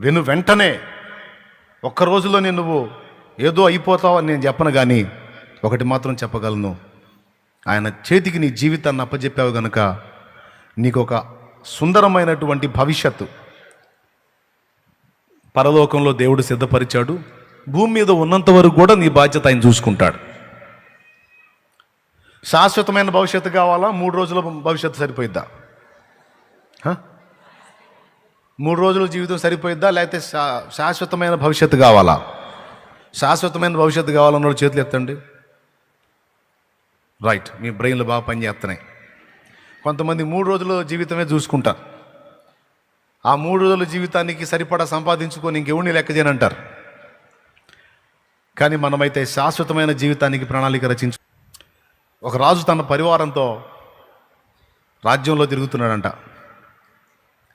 వెను వెంటనే ఒక్క రోజులోనే నువ్వు ఏదో అయిపోతావు అని నేను చెప్పను కానీ ఒకటి మాత్రం చెప్పగలను. ఆయన చేతికి నీ జీవితాన్ని అప్పచెప్పావు గనుక నీకు ఒక సుందరమైనటువంటి భవిష్యత్తు. పరలోకంలో దేవుడు సిద్ధపరిచాడు. భూమి మీద ఉన్నంత వరకు కూడా నీ బాధ్యత ఆయన చూసుకుంటాడు. శాశ్వతమైన భవిష్యత్తు కావాలా? మూడు రోజుల భవిష్యత్తు సరిపోయిద్దా? మూడు రోజుల జీవితం సరిపోయిద్దా? లేకపోతే శాశ్వతమైన భవిష్యత్తు కావాలా? శాశ్వతమైన భవిష్యత్తు కావాలన్న చేతులు ఎత్తండి. రైట్ మీ బ్రెయిన్లు బాగా పనిచేస్తున్నాయి. కొంతమంది మూడు రోజుల జీవితమే చూసుకుంటారు. ఆ మూడు రోజుల జీవితానికి సరిపడా సంపాదించుకొని ఇంకెవరిని లెక్క చేయనంటారు. కానీ మనమైతే శాశ్వతమైన జీవితానికి ప్రణాళిక రచించు ఒక రాజు తన పరివారంతో రాజ్యంలో తిరుగుతున్నాడంట.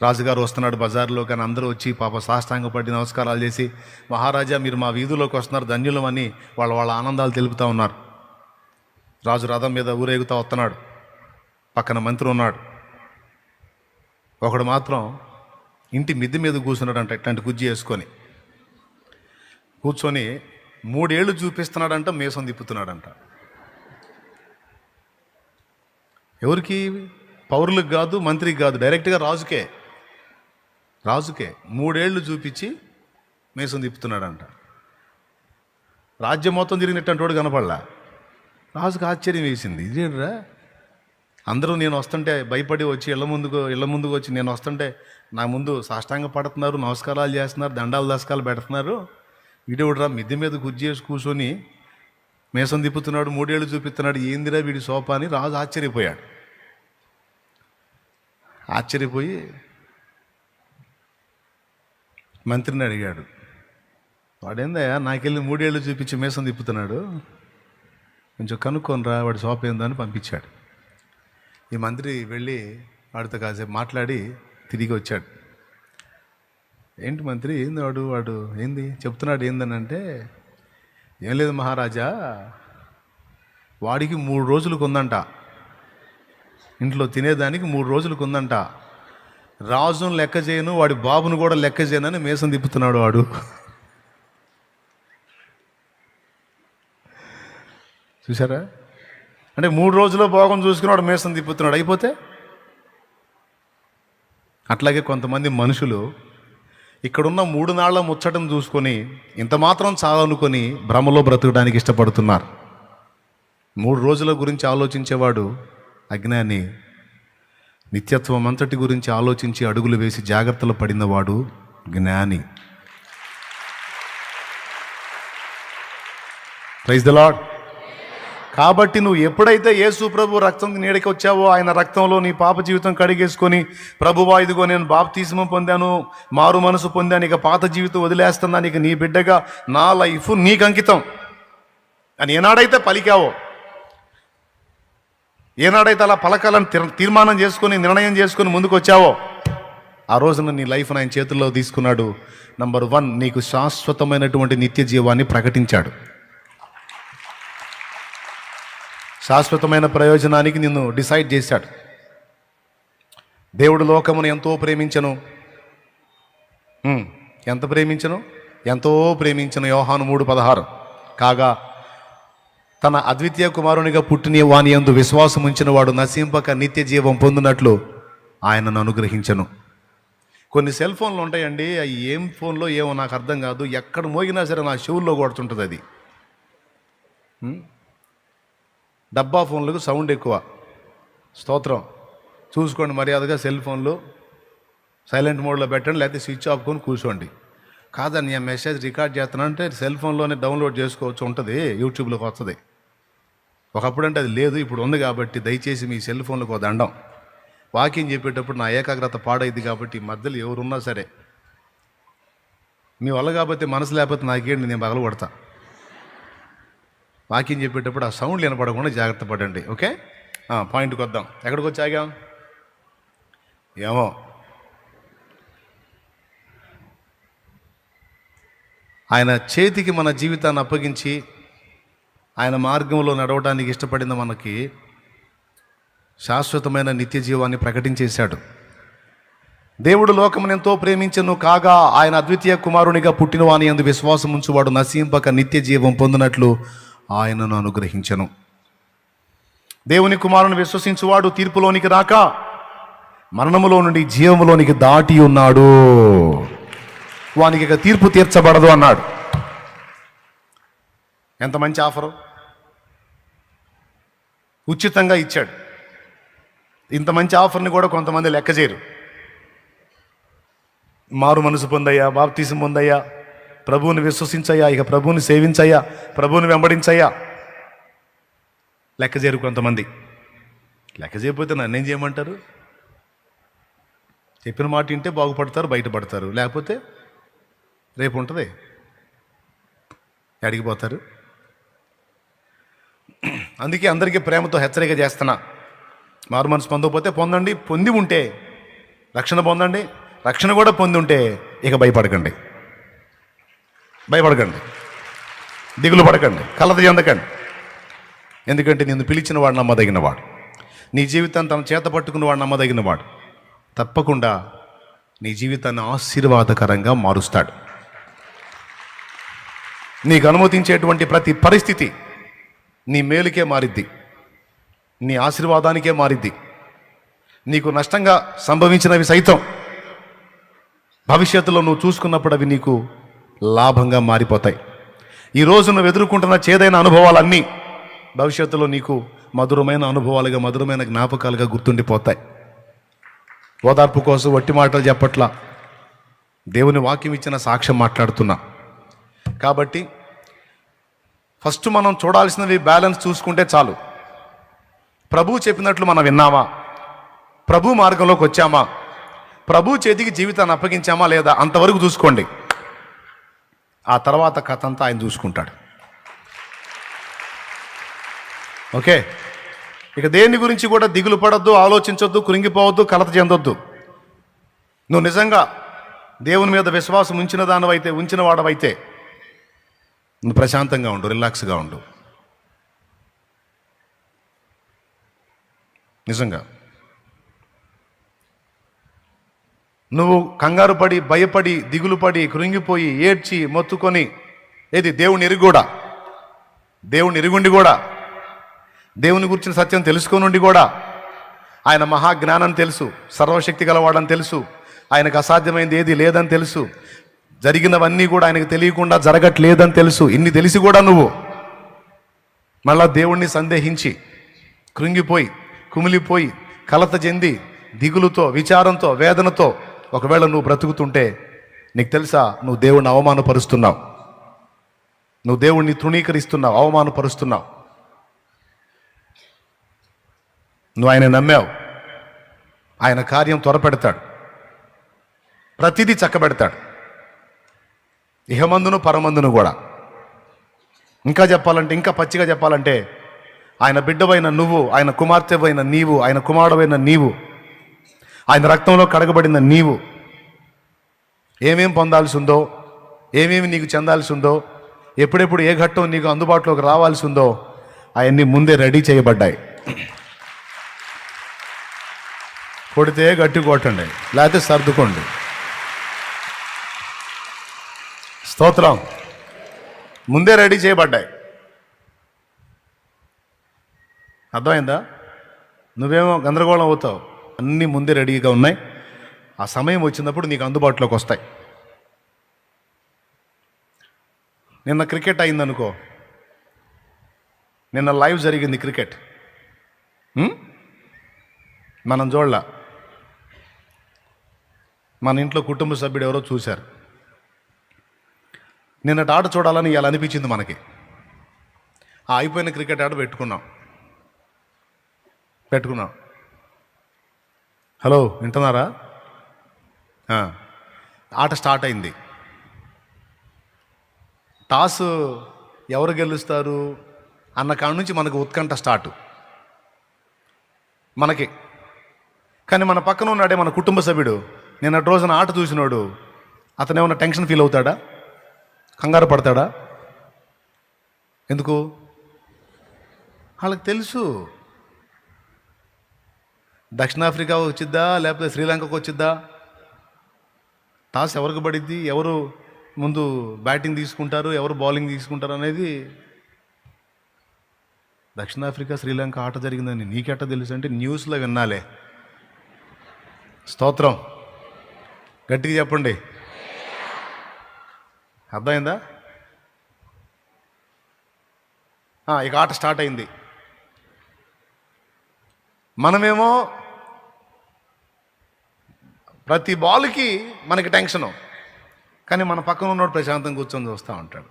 రాజుగారు వస్తున్నాడు బజార్లో కానీ అందరూ వచ్చి పాప సాష్టాంగపడి నమస్కారాలు చేసి మహారాజా మీరు మా వీధిలోకి వస్తున్నారు ధన్యులమని వాళ్ళ వాళ్ళ ఆనందాలు తెలుపుతూ ఉన్నారు. రాజు రథం మీద ఊరేగుతూ వస్తున్నాడు. పక్కన మంత్రి ఉన్నాడు. ఒకడు మాత్రం ఇంటి మిద్దె మీద కూర్చున్నాడంట ఇట్లాంటి గుజ్జి వేసుకొని. కూర్చొని మూడేళ్ళు చూపిస్తున్నాడంట మేసం తిప్పుతున్నాడంట. ఎవరికి? పౌరులకు కాదు మంత్రికి కాదు డైరెక్ట్గా రాజుకే. రాజుకే మూడేళ్ళు చూపించి మేసం తిప్పుతున్నాడంట. రాజ్యం మొత్తం తిరిగినట్టు అంటోడు కనపడలా. రాజుకు ఆశ్చర్యం వేసింది. ఇదేంట్రా? అందరూ నేను వస్తుంటే భయపడి వచ్చి ఇళ్ళ ముందుకు ఇళ్ళ ముందుకు వచ్చి నేను వస్తుంటే నా ముందు సాష్టాంగ పడుతున్నారు నమస్కారాలు చేస్తున్నారు దండాలు దశకాలు పెడుతున్నారు. వీడేవుడ్రా మిద్దె మీద కుర్చీ చేసి కూర్చొని మేసం తిప్పుతున్నాడు మూడేళ్ళు చూపిస్తున్నాడు. ఏందిరా వీడి సోపా అని రాజు ఆశ్చర్యపోయాడు. ఆశ్చర్యపోయి మంత్రిని అడిగాడు. వాడేందయ్యా నాకెళ్ళి మూడేళ్ళు చూపించి మేసం తిప్పుతున్నాడు. కొంచెం కనుక్కొనిరా వాడి షాప్ ఏందో అని పంపించాడు. ఈ మంత్రి వెళ్ళి వాడితో కాసేపు మాట్లాడి తిరిగి వచ్చాడు. ఏంటి మంత్రి ఏంది వాడు వాడు ఏంది చెప్తున్నాడు ఏందని అంటే ఏం లేదు మహారాజా వాడికి మూడు రోజులకు ఉందంట ఇంట్లో తినేదానికి మూడు రోజులకు ఉందంట రాజును లెక్క చేయను వాడి బాబును కూడా లెక్క చేయనని మేసం తిప్పుతున్నాడు వాడు. చూసారా అంటే మూడు రోజుల్లో భోగం చూసుకుని వాడు మేసం తిప్పుతున్నాడు. అయిపోతే? అట్లాగే కొంతమంది మనుషులు ఇక్కడున్న మూడు నాళ్ళ ముచ్చటం చూసుకొని ఇంత మాత్రం చాలనుకొని భ్రమలో బ్రతకడానికి ఇష్టపడుతున్నారు. మూడు రోజుల గురించి ఆలోచించేవాడు అజ్ఞాని నిత్యత్వం అంతటి గురించి ఆలోచించి అడుగులు వేసి జాగ్రత్తలు పడినవాడు జ్ఞాని. ప్రైజ్ ద లాడ్ కాబట్టి నువ్వు ఎప్పుడైతే యేసు ప్రభు రక్తం నీడకి వచ్చావో ఆయన రక్తంలో నీ పాప జీవితం కడిగేసుకొని ప్రభువా ఇదిగో నేను బాప్తీసము పొందాను మారు మనసు పొందాను ఇక పాత జీవితం వదిలేస్తున్నాను ఇక నీ బిడ్డగా నా లైఫ్ నీకు అంకితం అని ఏనాడైతే పలికావో ఏనాడైతే అలా పలకాలని తీర్- తీర్మానం చేసుకొని నిర్ణయం చేసుకొని ముందుకు వచ్చావో ఆ రోజున నీ లైఫ్ ఆయన చేతుల్లో తీసుకున్నాడు. నంబర్ వన్ నీకు శాశ్వతమైనటువంటి నిత్య జీవాన్ని ప్రకటించాడు. శాశ్వతమైన ప్రయోజనానికి నిన్ను డిసైడ్ చేశాడు. దేవుడు లోకమును ఎంతో ప్రేమించను. ఎంత ప్రేమించను? ఎంతో ప్రేమించను యోహాను మూడు పదహారు. కాగా తన అద్వితీయ కుమారునిగా పుట్టిన వాని యందు విశ్వాసం ఉంచిన వాడు నశింపక నిత్య జీవం పొందినట్లు ఆయనను అనుగ్రహించను. కొన్ని సెల్ ఫోన్లు ఉంటాయండి అవి ఏం ఫోన్లో ఏమో నాకు అర్థం కాదు. ఎక్కడ మోగినా సరే నా చెవుల్లో కొడుతుంటుంది అది. డబ్బా ఫోన్లకు సౌండ్ ఎక్కువ. స్తోత్రం. చూసుకోండి మర్యాదగా సెల్ ఫోన్లు. సైలెంట్ మోడ్లో పెట్టండి లేకపోతే స్విచ్ ఆఫ్కొని కూర్చోండి. కాదని నేను మెసేజ్ రికార్డ్ చేస్తానంటే సెల్ ఫోన్లోనే డౌన్లోడ్ చేసుకోవచ్చు ఉంటుంది. యూట్యూబ్లోకి వస్తుంది. ఒకప్పుడు అంటే అది లేదు ఇప్పుడు ఉంది కాబట్టి దయచేసి మీ సెల్ ఫోన్లకు ఒక దండం. వాకింగ్ చెప్పేటప్పుడు నా ఏకాగ్రత పాడైంది కాబట్టి మధ్యలో ఎవరున్నా సరే. మీ వల్ల కాబట్టి మనసు లేకపోతే నాకేంటి నేను పగల కొడతా. వాకింగ్ చెప్పేటప్పుడు ఆ సౌండ్లు వినపడకుండా జాగ్రత్త పడండి ఓకే? పాయింట్కి వద్దాం. ఎక్కడికి వచ్చి ఆగాం? ఏమో. ఆయన చేతికి మన జీవితాన్ని అప్పగించి ఆయన మార్గంలో నడవడానికి ఇష్టపడిన మనకి శాశ్వతమైన నిత్య జీవాన్ని ప్రకటించేశాడు. దేవుడు లోకమును ఎంతో ప్రేమించను కాగా ఆయన అద్వితీయ కుమారునిగా పుట్టినవాని ఎందు విశ్వాసం ఉంచువాడు నశింపక నిత్య జీవం పొందినట్లు ఆయనను అనుగ్రహించను. దేవుని కుమారుని విశ్వసించువాడు తీర్పులోనికి రాక మరణములో నుండి జీవములోనికి దాటి ఉన్నాడు. వానికి ఇక తీర్పు తీర్చబడదు అన్నాడు. ఎంత మంచి ఆఫరు? ఉచితంగా ఇచ్చాడు. ఇంత మంచి ఆఫర్ని కూడా కొంతమంది లెక్క చేయరు. మారు మనసు పొందయ్యా బాప్తీసం పొందయ్యా ప్రభువుని విశ్వసించయ్యా ఇక ప్రభువుని సేవించయ్యా ప్రభువుని వెంబడించయ్యా. లెక్క చేయరు కొంతమంది. లెక్క చేయకపోతే నన్నేం చేయమంటారు? చెప్పిన మాట వింటే బాగుపడతారు బయటపడతారు. లేకపోతే రేపు ఉంటుంది. అడిగిపోతారు అందుకే అందరికీ ప్రేమతో హెచ్చరిక చేస్తున్నా. మారు మనసు పొందకపోతే పొందండి. పొంది ఉంటే రక్షణ పొందండి. రక్షణ కూడా పొంది ఉంటే ఇక భయపడకండి. భయపడకండి. దిగులు పడకండి. కలత చెందకండి. ఎందుకంటే నిన్ను పిలిచిన వాడు నమ్మదగిన వాడు నీ జీవితాన్ని తన చేత పట్టుకున్న వాడు నమ్మదగిన వాడు తప్పకుండా నీ జీవితాన్ని ఆశీర్వాదకరంగా మారుస్తాడు. నీకు అనుమతించేటువంటి ప్రతి పరిస్థితి నీ మేలుకే మారిద్ది. నీ ఆశీర్వాదానికే మారిద్ది. నీకు నష్టంగా సంభవించినవి సైతం. భవిష్యత్తులో నువ్వు చూసుకున్నప్పుడు అవి నీకు లాభంగా మారిపోతాయి. ఈరోజు నువ్వు ఎదుర్కొంటున్న చేదైన అనుభవాలన్నీ భవిష్యత్తులో నీకు మధురమైన అనుభవాలుగా మధురమైన జ్ఞాపకాలుగా గుర్తుండిపోతాయి. ఓదార్పు కోసం వట్టి మాటలు చెప్పట్లా దేవుని వాక్యం ఇచ్చిన సాక్ష్యం మాట్లాడుతున్నా. కాబట్టి ఫస్ట్ మనం చూడాల్సినవి బ్యాలెన్స్ చూసుకుంటే చాలు. ప్రభు చెప్పినట్లు మనం విన్నామా? ప్రభు మార్గంలోకి వచ్చామా? ప్రభు చేతికి జీవితాన్ని అప్పగించామా లేదా అంతవరకు చూసుకోండి. ఆ తర్వాత కథ అంతా ఆయన చూసుకుంటాడు. ఓకే? ఇక దేని గురించి కూడా దిగులు పడద్దు ఆలోచించొద్దు కృంగిపోవద్దు కలత చెందొద్దు. నువ్వు నిజంగా దేవుని మీద విశ్వాసం ఉంచిన దానివైతే ఉంచిన వాడవైతే నువ్వు ప్రశాంతంగా ఉండు రిలాక్స్గా ఉండు. నిజంగా. నువ్వు కంగారు పడి భయపడి దిగులు పడి కృంగిపోయి ఏడ్చి మొత్తుకొని ఏది? దేవుని ఎరుగు కూడా దేవుని ఎరుగుండి కూడా. దేవుని గురించిన సత్యం తెలుసుకోనుండి కూడా. ఆయన మహాజ్ఞానం తెలుసు సర్వశక్తి గలవాడని తెలుసు. ఆయనకు అసాధ్యమైంది ఏది లేదని తెలుసు. జరిగినవన్నీ కూడా ఆయనకు తెలియకుండా జరగట్లేదని తెలుసు. ఇన్ని తెలిసి కూడా నువ్వు. మళ్ళా దేవుణ్ణి సందేహించి కృంగిపోయి కుమిలిపోయి కలత చెంది దిగులుతో విచారంతో వేదనతో ఒకవేళ నువ్వు బ్రతుకుతుంటే నీకు తెలుసా నువ్వు దేవుణ్ణి అవమానపరుస్తున్నావు. నువ్వు దేవుణ్ణి తృణీకరిస్తున్నావు అవమానపరుస్తున్నావు. నువ్వు ఆయన నమ్మావు. ఆయన కార్యం త్వరపెడతాడు. ప్రతిదీ చక్కబెడతాడు. ఇహమందును పరమందును కూడా. ఇంకా చెప్పాలంటే ఇంకా పచ్చిగా చెప్పాలంటే ఆయన బిడ్డవైన నువ్వు ఆయన కుమార్తెవైన నీవు ఆయన కుమారుడవైన నీవు ఆయన రక్తంలో కడగబడిన నీవు ఏమేం పొందాల్సి ఉందో ఏమేమి నీకు చెందాల్సి ఉందో ఎప్పుడెప్పుడు ఏ ఘట్టం నీకు అందుబాటులోకి రావాల్సి ఉందో అవన్నీ ముందే రెడీ చేయబడ్డాయి. కొడితే గట్టి కొట్టండి లేకపోతే సర్దుకోండి. స్తోత్రం. ముందే రెడీ చేయబడ్డాయి. అర్థమైందా? నువ్వేమో గందరగోళం అవుతావు. అన్నీ ముందే రెడీగా ఉన్నాయి. ఆ సమయం వచ్చినప్పుడు నీకు అందుబాటులోకి వస్తాయి. నిన్న క్రికెట్ అయిందనుకో. నిన్న లైవ్ జరిగింది క్రికెట్. మనం చూడలా. మన ఇంట్లో కుటుంబ సభ్యుడు ఎవరో చూశారు. నిన్నటి ఆట చూడాలని ఇలా అనిపించింది మనకి. ఆ అయిపోయిన క్రికెట్ ఆట పెట్టుకున్నాం. పెట్టుకున్నాం. హలో వింటున్నారా? ఆట స్టార్ట్ అయింది. టాస్ ఎవరు గెలుస్తారు అన్న కాడ నుంచి మనకు ఉత్కంఠ స్టార్ట్. మనకి. కానీ మన పక్కన ఉన్నాడే మన కుటుంబ సభ్యుడు. నిన్నటి రోజున ఆట చూసినోడు. అతనేమన్నా టెన్షన్ ఫీల్ అవుతాడా? కంగారు పడతాడా? ఎందుకు? వాళ్ళకి తెలుసు. దక్షిణాఫ్రికా వచ్చిద్దా? లేకపోతే శ్రీలంకకు వచ్చిద్దా? టాస్ ఎవరికి పడిద్ది? ఎవరు ముందు బ్యాటింగ్ తీసుకుంటారు? ఎవరు బౌలింగ్ తీసుకుంటారు అనేది దక్షిణాఫ్రికా శ్రీలంక ఆట జరిగిందని నీకెట్ట తెలుసు అంటే న్యూస్లో విన్నాలే. స్తోత్రం. గట్టిగా చెప్పండి. అర్థమైందా? ఇక ఆట స్టార్ట్ అయింది. మనమేమో ప్రతి బాల్కి మనకి టెన్షను. కానీ మన పక్కన ఉన్నోడు ప్రశాంతంగా కూర్చొని చూస్తూ ఉంటాడు.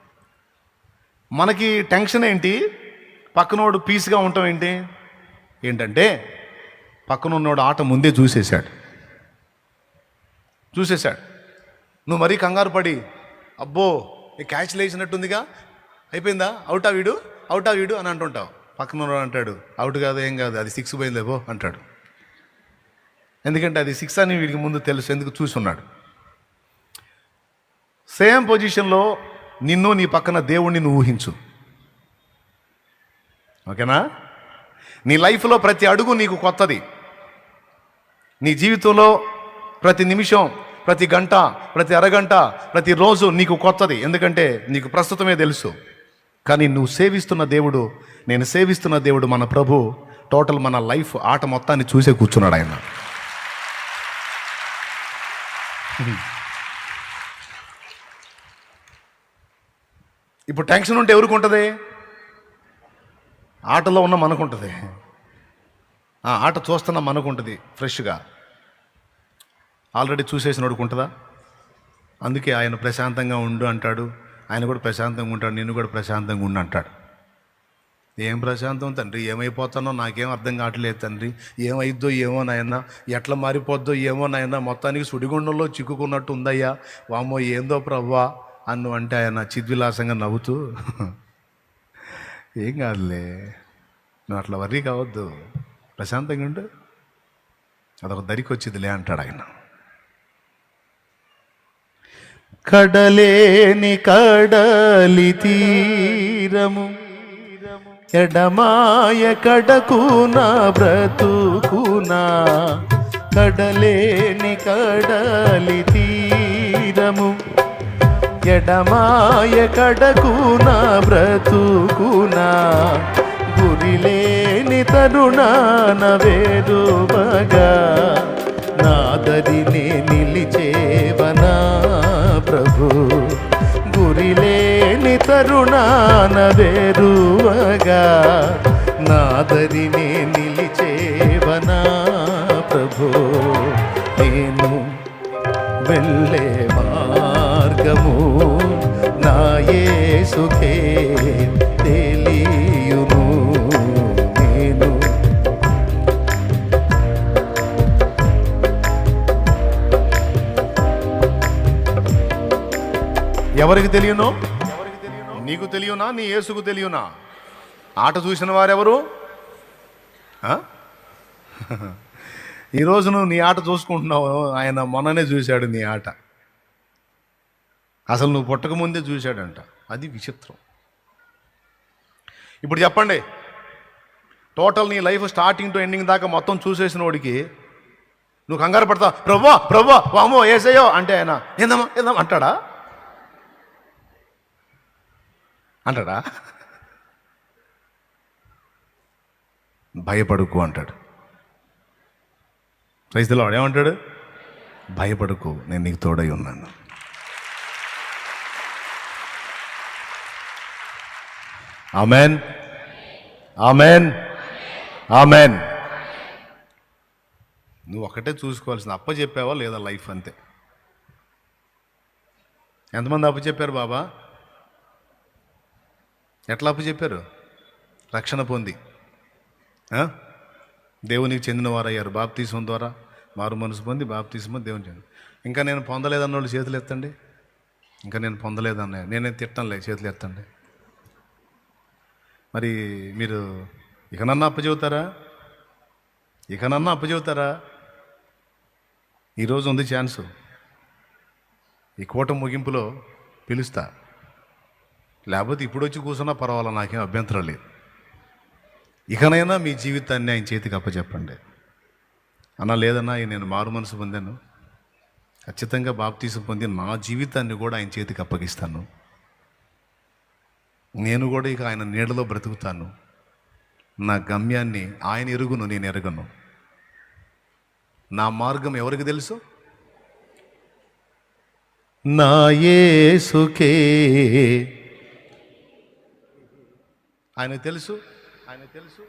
మనకి టెన్షన్ ఏంటి? పక్కనోడు పీస్గా ఉండటం ఏంటి? ఏంటంటే పక్కన ఉన్నోడు ఆట ముందే చూసేశాడు. చూసేశాడు. నువ్వు మరీ కంగారు పడి అబ్బో ఈ క్యాచ్ లేచినట్టుందిగా. అయిపోయిందా? అవుటా వీడు? అవుటా వీడు? అని అంటుంటావు. పక్కన అంటాడు అవుట్ కాదు ఏం కాదు అది సిక్స్ పోయిందేబో అంటాడు. ఎందుకంటే అది సిక్స్ అని వీడికి ముందు తెలుసు ఎందుకు చూసున్నాడు. సేమ్ పొజిషన్లో నిన్ను నీ పక్కన దేవుణ్ణి నువ్వు ఊహించు. ఓకేనా? నీ లైఫ్లో ప్రతి అడుగు నీకు కొత్తది. నీ జీవితంలో ప్రతి నిమిషం ప్రతి గంట ప్రతి అరగంట ప్రతిరోజు నీకు కొత్తది. ఎందుకంటే నీకు ప్రస్తుతమే తెలుసు. కానీ నువ్వు సేవిస్తున్న దేవుడు నేను సేవిస్తున్న దేవుడు మన ప్రభు టోటల్ మన లైఫ్ ఆట మొత్తాన్ని చూసే కూర్చున్నాడు ఆయన. ఇప్పుడు టెన్షన్ ఉంటే ఎవరికి ఉంటుంది? ఆటలో ఉన్న మనకుంటుంది ఆ ఆట చూస్తున్న మనకుంటుంది ఫ్రెష్గా. ఆల్రెడీ చూసేసినోడికి ఉంటుందా అందుకే ఆయన ప్రశాంతంగా ఉండు అంటాడు. ఆయన కూడా ప్రశాంతంగా ఉంటాడు. నిన్ను కూడా ప్రశాంతంగా ఉండు అంటాడు. ఏం ప్రశాంతం తండ్రి? ఏమైపోతానో నాకేం అర్థం కావట్లేదు తండ్రి. ఏమైద్దో ఏమో నాయన. ఎట్లా మారిపోద్దో ఏమో నాయన. మొత్తానికి సుడిగుండంలో చిక్కుకున్నట్టు ఉందయ్యా. వామ్మో ఏందో ప్రవ్వా అన్ను అంటే ఆయన చిద్విలాసంగా నవ్వుతూ. ఏం కాదులే. నువ్వు అట్లా వర్రీ కావద్దు. ప్రశాంతంగా ఉండు. అదొక దరికి వచ్చేదిలే అంటాడు ఆయన. కడలేని కడలి తీరము. ఎడమాయ కడకునా బ్రతుకునా. కడలేని కడలి తీరము. ఎడమాయ కడకునా బ్రతుకునా. గురిలేని తరుణాన వేరువగా నాదరినే నిలిచేవన కరుణానదేరువగా నాదరినే నిలిచేవనా ప్రభు నేను వెళ్ళే మార్గము నా యేసుకే తెలియును. నేను ఎవరికి తెలియను నీకు తెలియనా? నీ యేసుకు తెలియనా? ఆట చూసిన వారెవరు? ఆ? ఈరోజు నువ్వు నీ ఆట చూసుకుంటున్నావు. ఆయన మొన్ననే చూశాడు నీ ఆట. అసలు నువ్వు పుట్టకముందే చూశాడంట. అది విచిత్రం. ఇప్పుడు చెప్పండి. టోటల్ నీ లైఫ్ స్టార్టింగ్ టు ఎండింగ్ దాకా మొత్తం చూసేసిన వాడికి నువ్వు కంగారు పడతావు. ప్రభా ప్రభా వామో ఏసయ్యో అంటే ఆయన ఏందమ్మా ఏందమ్మా అంటాడా? అంటాడా? భయపడుకు అంటాడు. రైతులో ఏమంటాడు? భయపడుకు నేను నీకు తోడై ఉన్నాను. ఆమెన్. ఆమెన్. ఆమెన్. నువ్వు ఒకటే చూసుకోవాల్సింది. అప్ప చెప్పావా లేదా లైఫ్ అంతే? ఎంతమంది అప్ప చెప్పారు బాబా? ఎట్లా అప్పు చెప్పారు? రక్షణ పొంది. దేవునికి చెందినవారయ్యారు బాప్తీసం ద్వారా మారు మనసు పొంది బాప్తీసం దేవుని చెంది ఇంకా నేను పొందలేదన్న వాళ్ళు చేతులు ఎత్తండి. ఇంకా నేను పొందలేదన్న నేనే తిట్టంలే చేతులు ఎత్తండి. మరి మీరు ఇకనన్నా అప్పచెబుతారా ఇకనన్నా అప్పచెబుతారా ఈరోజు ఉంది ఛాన్సు. ఈ కూట ముగింపులో పిలుస్తా. లేకపోతే ఇప్పుడు వచ్చి కూర్చున్నా పర్వాలా నాకేం అభ్యంతరం లేదు. ఇకనైనా మీ జీవితాన్ని ఆయన చేతికి అప్పచెప్పండి. అన్న లేదన్నా నేను మారు మనసు పొందాను. ఖచ్చితంగా బాప్తీసం పొంది నా జీవితాన్ని కూడా ఆయన చేతికి అప్పగిస్తాను. నేను కూడా ఇక ఆయన నీడలో బ్రతుకుతాను. నా గమ్యాన్ని ఆయన ఎరుగును నేను ఎరగను. నా మార్గం ఎవరికి తెలుసు? నా యేసుకే. ఆయన తెలుసు ఆయన తెలుసు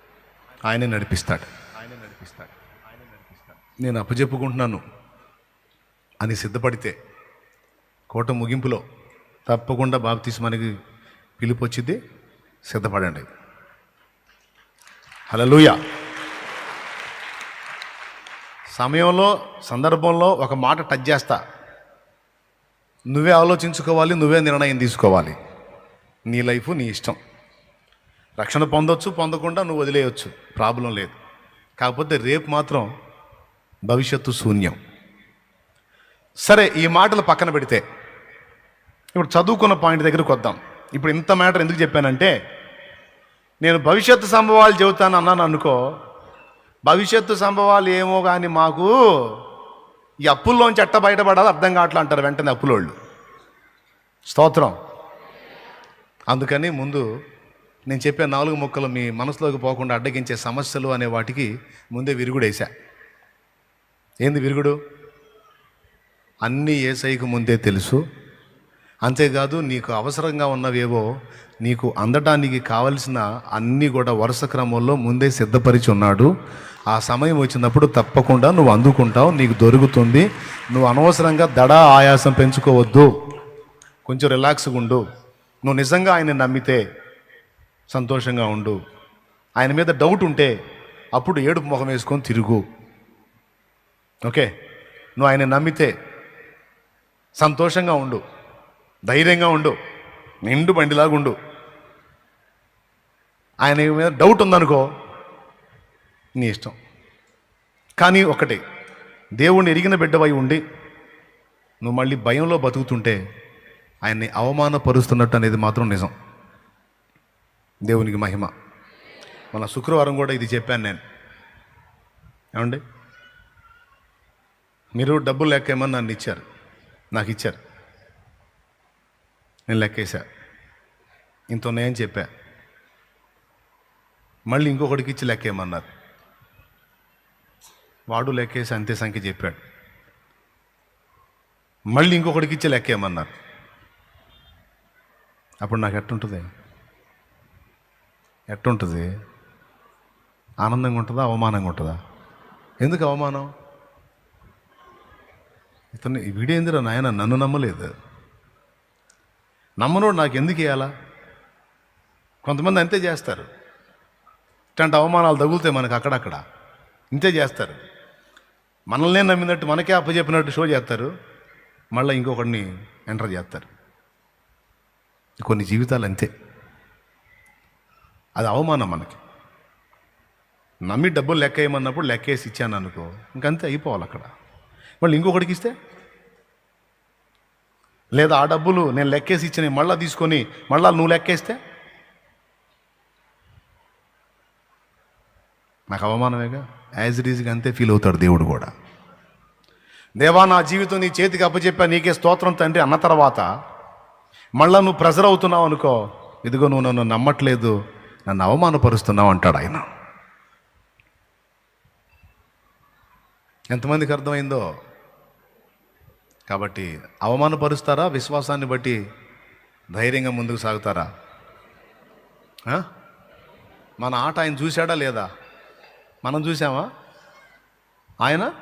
ఆయన నడిపిస్తాడు. ఆయన నడిపిస్తాడు. ఆయన నడిపిస్తాడు. నేను అప్పచెప్పుకుంటున్నాను అని సిద్ధపడితే కోట ముగింపులో తప్పకుండా బాప్తీసు మనకి పిలుపు వచ్చింది సిద్ధపడండి. హలలుయ సమయంలో సందర్భంలో ఒక మాట టచ్ చేస్తా. నువ్వే ఆలోచించుకోవాలి నువ్వే నిర్ణయం తీసుకోవాలి. నీ లైఫ్ నీ ఇష్టం. రక్షణ పొందొచ్చు పొందకుండా నువ్వు వదిలేయచ్చు. ప్రాబ్లం లేదు. కాకపోతే రేపు మాత్రం భవిష్యత్తు శూన్యం. సరే ఈ మాటలు పక్కన పెడితే ఇప్పుడు చదువుకున్న పాయింట్ దగ్గరికి వద్దాం. ఇప్పుడు ఇంత మ్యాటర్ ఎందుకు చెప్పానంటే నేను భవిష్యత్తు సంభవాలు చెబుతాను అన్నాను అనుకో భవిష్యత్తు సంభవాలు ఏమో కానీ మాకు ఈ అప్పుల్లోంచి ఎట్ట బయటపడాలి అర్థం కావట్లా అంటారు వెంటనే అప్పులోళ్ళు. స్తోత్రం. అందుకని ముందు నేను చెప్పే నాలుగు ముక్కలు మీ మనసులోకి పోకుండా అడ్డగించే సమస్యలు అనే వాటికి ముందే విరుగుడేశా ఏంది విరుగుడు? అన్నీ ఏసైకు ముందే తెలుసు. అంతేకాదు నీకు అవసరంగా ఉన్నవేవో నీకు అందటానికి కావలసిన అన్నీ కూడా వరుస క్రమంలో ముందే సిద్ధపరిచి ఉన్నాడు. ఆ సమయం వచ్చినప్పుడు తప్పకుండా నువ్వు అందుకుంటావు నీకు దొరుకుతుంది. నువ్వు అనవసరంగా దడ ఆయాసం పెంచుకోవద్దు. కొంచెం రిలాక్స్గా ఉండు. నువ్వు నిజంగా ఆయన నమ్మితే సంతోషంగా ఉండు. ఆయన మీద డౌట్ ఉంటే అప్పుడు ఏడుపు ముఖం వేసుకొని తిరుగు. ఓకే? నువ్వు ఆయన నమ్మితే సంతోషంగా ఉండు. ధైర్యంగా ఉండు. నిండు బండిలాగా ఉండు. ఆయన మీద డౌట్ ఉందనుకో నీ ఇష్టం. కానీ ఒకటి దేవుణ్ణి ఎరిగిన బిడ్డవై ఉండి నువ్వు మళ్ళీ భయంలో బతుకుతుంటే ఆయన్ని అవమానపరుస్తున్నట్టు అనేది మాత్రం నిజం. దేవునికి మహిమ. మన శుక్రవారం కూడా ఇది చెప్పాను నేను. ఏమండి? మీరు డబ్బులు లెక్కేమని నన్ను ఇచ్చారు. నాకు ఇచ్చారు. నేను లెక్కేసా ఇంత ఉన్నాయని చెప్పా. మళ్ళీ ఇంకొకటికి ఇచ్చి లెక్కేయమన్నారు. వాడు లెక్కేసి అంతే సంఖ్య చెప్పాడు. మళ్ళీ ఇంకొకటికి ఇచ్చి లెక్కేయమన్నారు. అప్పుడు నాకు ఎట్టుంటుంది ఎట్టుంటుంది? ఆనందంగా ఉంటుందా అవమానంగా ఉంటుందా ఎందుకు అవమానం ఇతను వీడేందిరా నాయన నన్ను నమ్మలేదు. నమ్మనోడు నాకు ఎందుకు ఇవ్వాలా కొంతమంది అంతే చేస్తారు. ఇట్లాంటి అవమానాలు తగులుతాయి మనకు అక్కడక్కడ. ఇంతే చేస్తారు. మనల్నే నమ్మినట్టు మనకే అప్పచెప్పినట్టు షో చేస్తారు. మళ్ళీ ఇంకొకడిని ఎంటర్ చేస్తారు. కొన్ని జీవితాలు అంతే అది అవమానం మనకి. నమ్మి డబ్బులు లెక్క వేయమన్నప్పుడు లెక్కేసి ఇచ్చాను అనుకో ఇంకంతే అయిపోవాలి అక్కడ. మళ్ళీ ఇంకొకటికి ఇస్తే? లేదా ఆ డబ్బులు నేను లెక్కేసి ఇచ్చిన మళ్ళీ తీసుకొని మళ్ళీ నువ్వు లెక్కేస్తే? నాకు అవమానమేగా? యాజ్ ఇట్ ఈజ్గా అంతే ఫీల్ అవుతాడు దేవుడు కూడా. దేవా నా జీవితం నీ చేతికి అప్పచెప్పా నీకే స్తోత్రం తండ్రి అన్న తర్వాత మళ్ళా నువ్వు ప్రెజర్ అవుతున్నావు అనుకో ఇదిగో నువ్వు నన్ను నమ్మట్లేదు నన్ను అవమానపరుస్తున్నావు అంటాడు ఆయన. ఎంతమందికి అర్థమైందో? కాబట్టి అవమానపరుస్తారా? విశ్వాసాన్ని బట్టి ధైర్యంగా ముందుకు సాగుతారా? మన ఆట ఆయన చూశాడా లేదా? మనం చూసామా ఆయన?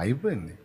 అయిపోయింది.